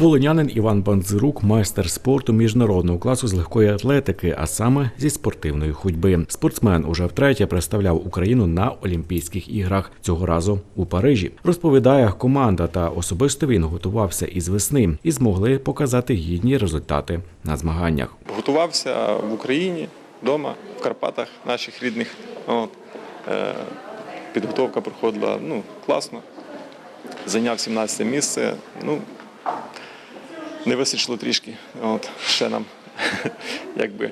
Волинянин Іван Бандзирук, майстер спорту міжнародного класу з легкої атлетики, а саме зі спортивної ходьби. Спортсмен уже втретє представляв Україну на Олімпійських іграх цього разу у Парижі. Розповідає, команда та особисто він готувався із весни і змогли показати гідні результати на змаганнях. Готувався в Україні, вдома, в Карпатах наших рідних. От. Е, Підготовка проходила ну, класно. Зайняв 17 місце. Ну, не вистачило трішки. От, ще нам якби,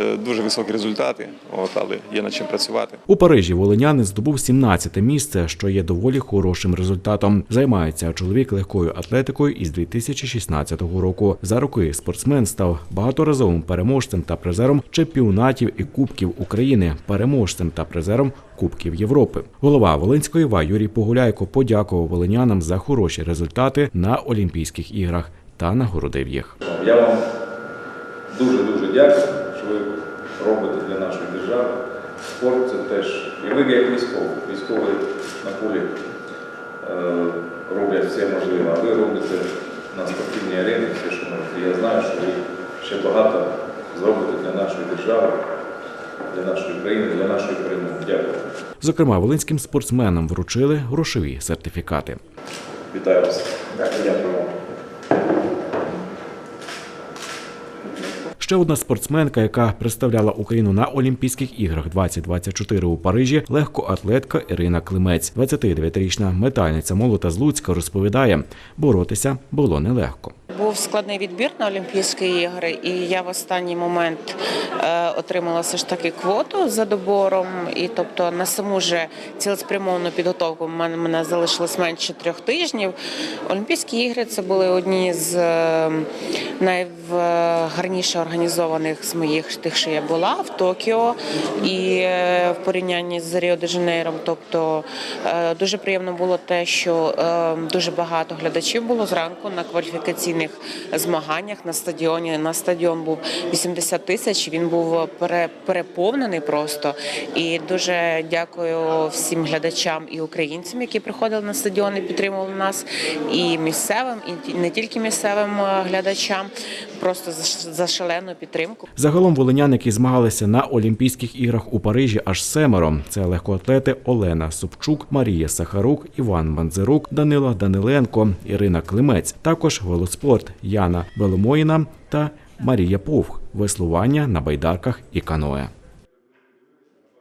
е, дуже високі результати, от, але є над чим працювати. У Парижі волинянин здобув 17 місце, що є доволі хорошим результатом. Займається чоловік легкою атлетикою із 2016 року. За роки спортсмен став багаторазовим переможцем та призером чемпіонатів і кубків України, переможцем та призером Кубків Європи. Голова Волинської ва Юрій Погуляйко подякував волинянам за хороші результати на Олімпійських іграх та нагородив їх. Я вам дуже-дуже дякую, що ви робите для нашої держави. Спорт це теж. І ви як військові. Військові на полі е, роблять все можливе, а ви робите на спортивній арені все, що можете. Я знаю, що ви ще багато зробите для нашої держави, для нашої країни, для нашої перемоги. Дякую. Зокрема, волинським спортсменам вручили грошові сертифікати. Вітаю вас. Дякую Ще одна спортсменка, яка представляла Україну на Олімпійських іграх 2024 у Парижі, легкоатлетка Ірина Климець. 29-річна метальниця молота з Луцька розповідає, боротися було нелегко. Був складний відбір на Олімпійські ігри, і я в останній момент е, отримала все ж таки квоту за добором. І тобто на саму же цілеспрямовану підготовку в мене, мене залишилось менше трьох тижнів. Олімпійські ігри це були одні з е, найгарніше організованих з моїх тих, що я була в Токіо, і е, в порівнянні з Ріо де Жанейром. Тобто дуже приємно було те, що дуже багато глядачів було зранку на кваліфікаційних змаганнях на стадіоні. На стадіон був 80 тисяч. Він був пере- переповнений просто. І дуже дякую всім глядачам і українцям, які приходили на стадіон і підтримували нас, і місцевим, і не тільки місцевим е, глядачам. Просто за, шалену підтримку. Загалом волинян, які змагалися на Олімпійських іграх у Парижі, аж семеро. Це легкоатлети Олена Собчук, Марія Сахарук, Іван Бандзирук, Данила Даниленко, Ірина Климець. Також велоспорт Яна Беломоїна та Марія Повх, веслування на байдарках і каное.